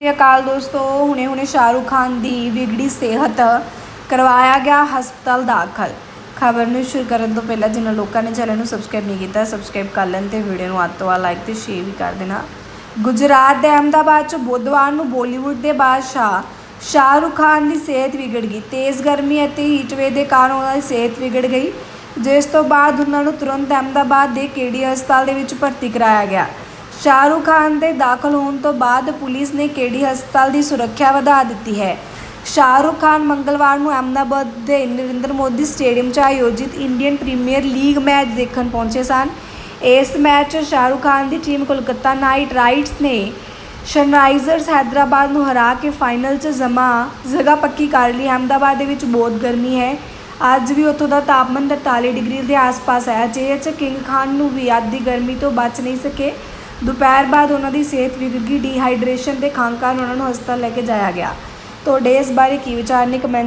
ਸਤਿ ਸ਼੍ਰੀ ਅਕਾਲ ਦੋਸਤੋ, ਹੁਣੇ ਹੁਣੇ ਸ਼ਾਹਰੁਖ ਖਾਨ ਦੀ ਵਿਗੜੀ ਸਿਹਤ ਕਰਵਾਇਆ ਗਿਆ ਹਸਪਤਾਲ ਦਾਖਲ। ਖਬਰ ਨੂੰ ਸ਼ੁਰੂ ਕਰਨ ਤੋਂ ਪਹਿਲਾਂ ਜਿਨ੍ਹਾਂ ਲੋਕਾਂ ਨੇ ਚੈਨਲ ਨੂੰ ਸਬਸਕ੍ਰਾਈਬ ਨਹੀਂ ਕੀਤਾ ਸਬਸਕ੍ਰਾਈਬ ਕਰ ਲੈਣ ਤੇ ਵੀਡੀਓ ਨੂੰ ਅੱਧ ਤੋਂ ਵੱਧ ਲਾਈਕ ਤੇ ਸ਼ੇਅਰ ਵੀ ਕਰ ਦੇਣਾ। ਗੁਜਰਾਤ ਦੇ ਅਹਿਮਦਾਬਾਦ ਚ ਬੁੱਧਵਾਰ ਨੂੰ ਬਾਲੀਵੁੱਡ ਦੇ ਬਾਦਸ਼ਾਹ ਸ਼ਾਹਰੁਖ ਖਾਨ ਦੀ ਸਿਹਤ ਵਿਗੜ ਗਈ। ਤੇਜ਼ ਗਰਮੀ ਅਤੇ ਹੀਟਵੇਵ ਦੇ ਕਾਰਨ ਉਹਨਾਂ ਦੀ ਸਿਹਤ ਵਿਗੜ ਗਈ। ਜਿਸ ਤੋਂ ਬਾਅਦ ਉਹਨਾਂ ਨੂੰ ਤੁਰੰਤ ਅਹਿਮਦਾਬਾਦ ਦੇ ਕੇਡੀ ਹਸਪਤਾਲ ਦੇ ਵਿੱਚ ਭਰਤੀ ਕਰਾਇਆ ਗਿਆ। ਸ਼ਾਹਰੁਖ ਖਾਨ ਦੇ ਦਾਖਲ ਹੋਣ ਤੋਂ ਬਾਅਦ ਪੁਲਿਸ ਨੇ ਕੇਡੀ ਹਸਪਤਾਲ ਦੀ ਸੁਰੱਖਿਆ ਵਧਾ ਦਿੱਤੀ ਹੈ? ਸ਼ਾਹਰੁਖ ਖਾਨ ਮੰਗਲਵਾਰ ਨੂੰ ਅਹਿਮਦਾਬਾਦ ਦੇ ਨਰਿੰਦਰ ਮੋਦੀ ਸਟੇਡੀਅਮ 'ਚ ਆਯੋਜਿਤ ਇੰਡੀਅਨ ਪ੍ਰੀਮੀਅਰ ਲੀਗ ਮੈਚ ਦੇਖਣ ਪਹੁੰਚੇ ਸਨ। ਇਸ ਮੈਚ 'ਚ ਸ਼ਾਹਰੁਖ ਖਾਨ ਦੀ ਟੀਮ ਕੋਲਕਾਤਾ ਨਾਈਟ ਰਾਈਡਰਸ ਨੇ ਸਨਰਾਈਜ਼ਰਸ ਹੈਦਰਾਬਾਦ ਨੂੰ ਹਰਾ ਕੇ ਫਾਈਨਲ 'ਚ ਜਮਾ ਜਗ੍ਹਾ ਪੱਕੀ ਕਰ ਲਈ। ਅਹਿਮਦਾਬਾਦ ਦੇ ਵਿੱਚ ਬਹੁਤ ਗਰਮੀ ਹੈ। ਅੱਜ ਵੀ ਉੱਥੋਂ ਦਾ ਤਾਪਮਾਨ 43 ਡਿਗਰੀ ਦੇ ਆਸ-ਪਾਸ ਹੈ। ਜੇ ਚ ਕਿੰਗ ਖਾਨ ਨੂੰ ਵੀ ਅੱਜ ਦੀ ਗਰਮੀ ਤੋਂ ਬਚ ਨਹੀਂ ਸਕੇ ਦੁਪਹਿਰ ਬਾਅਦ ਉਹਨਾਂ ਦੀ ਸਿਹਤ ਵਿਗੜ ਗਈ ਡੀਹਾਈਡਰੇਸ਼ਨ ਦੇ ਖਾਂ ਕਾਰਨ ਉਹਨਾਂ ਨੂੰ ਹਸਪਤਾਲ ਲੈ ਕੇ ਜਾਇਆ ਗਿਆ। ਤੁਹਾਡੇ ਇਸ ਬਾਰੇ ਕੀ ਵਿਚਾਰ ਨੇ? ਕਮੈਂਟ